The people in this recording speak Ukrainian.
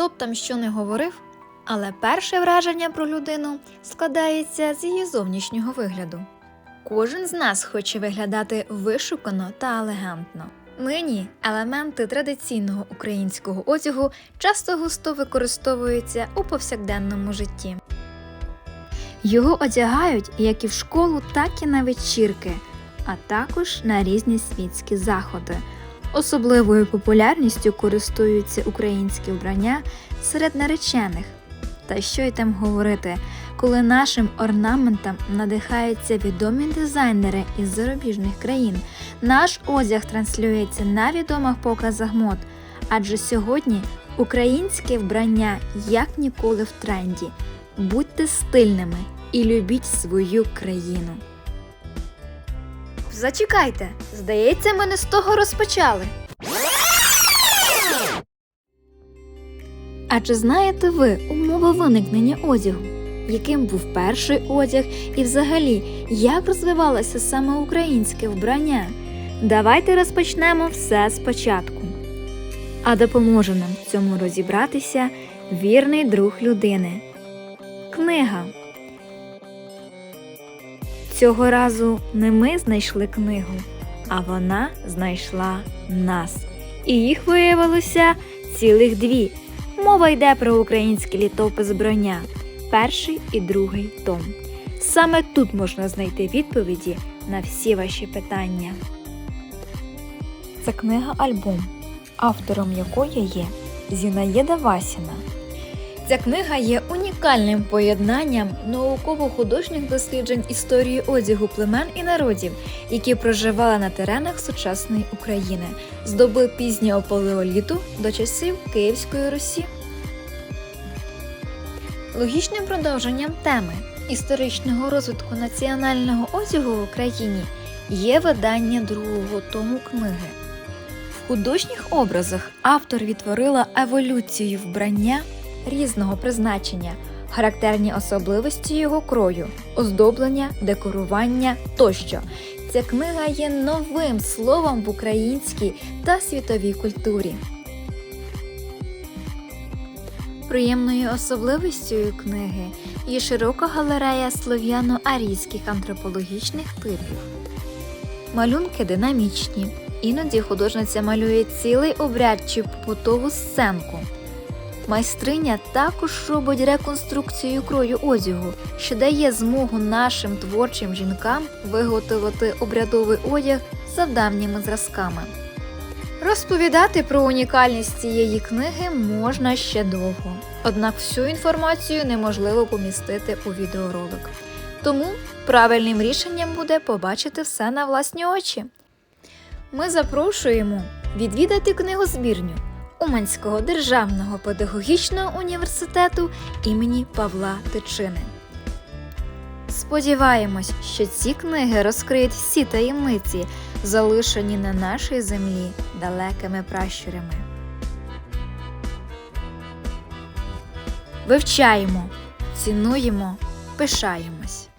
Хто б там що не говорив, але перше враження про людину складається з її зовнішнього вигляду. Кожен з нас хоче виглядати вишукано та елегантно. Нині елементи традиційного українського одягу часто густо використовуються у повсякденному житті. Його одягають як і в школу, так і на вечірки, а також на різні світські заходи. Особливою популярністю користуються українські вбрання серед наречених. Та що й там говорити, коли нашим орнаментам надихаються відомі дизайнери із зарубіжних країн, наш одяг транслюється на відомих показах мод, адже сьогодні українське вбрання як ніколи в тренді. Будьте стильними і любіть свою країну. Зачекайте, здається, ми не з того розпочали. А чи знаєте ви умови виникнення одягу? Яким був перший одяг і взагалі як розвивалося саме українське вбрання? Давайте розпочнемо все спочатку. А допоможе нам в цьому розібратися вірний друг людини. Книга. Цього разу не ми знайшли книгу, а вона знайшла нас. І їх виявилося цілих дві. Мова йде про український літопис броня, перший і другий том. Саме тут можна знайти відповіді на всі ваші питання. Це книга альбом, автором якої є Зінаєда Васіна. Ця книга є унікальним поєднанням науково-художніх досліджень історії одягу племен і народів, які проживали на теренах сучасної України з доби пізнього палеоліту до часів Київської Русі. Логічним продовженням теми історичного розвитку національного одягу в Україні є видання другого тому книги. В художніх образах автор відтворила еволюцію вбрання різного призначення, характерні особливості його крою, оздоблення, декорування тощо. Ця книга є новим словом в українській та світовій культурі. Приємною особливістю книги є широка галерея слов'яно-арійських антропологічних типів. Малюнки динамічні. Іноді художниця малює цілий обряд чи побутову сценку. Майстриня також робить реконструкцію крою одягу, що дає змогу нашим творчим жінкам виготовити обрядовий одяг за давніми зразками. Розповідати про унікальність цієї книги можна ще довго, однак всю інформацію неможливо помістити у відеоролик. Тому правильним рішенням буде побачити все на власні очі. Ми запрошуємо відвідати книгозбірню Уманського державного педагогічного університету імені Павла Тичини. Сподіваємось, що ці книги розкриють всі таємниці, залишені на нашій землі далекими пращурами. Вивчаємо, цінуємо, пишаємось.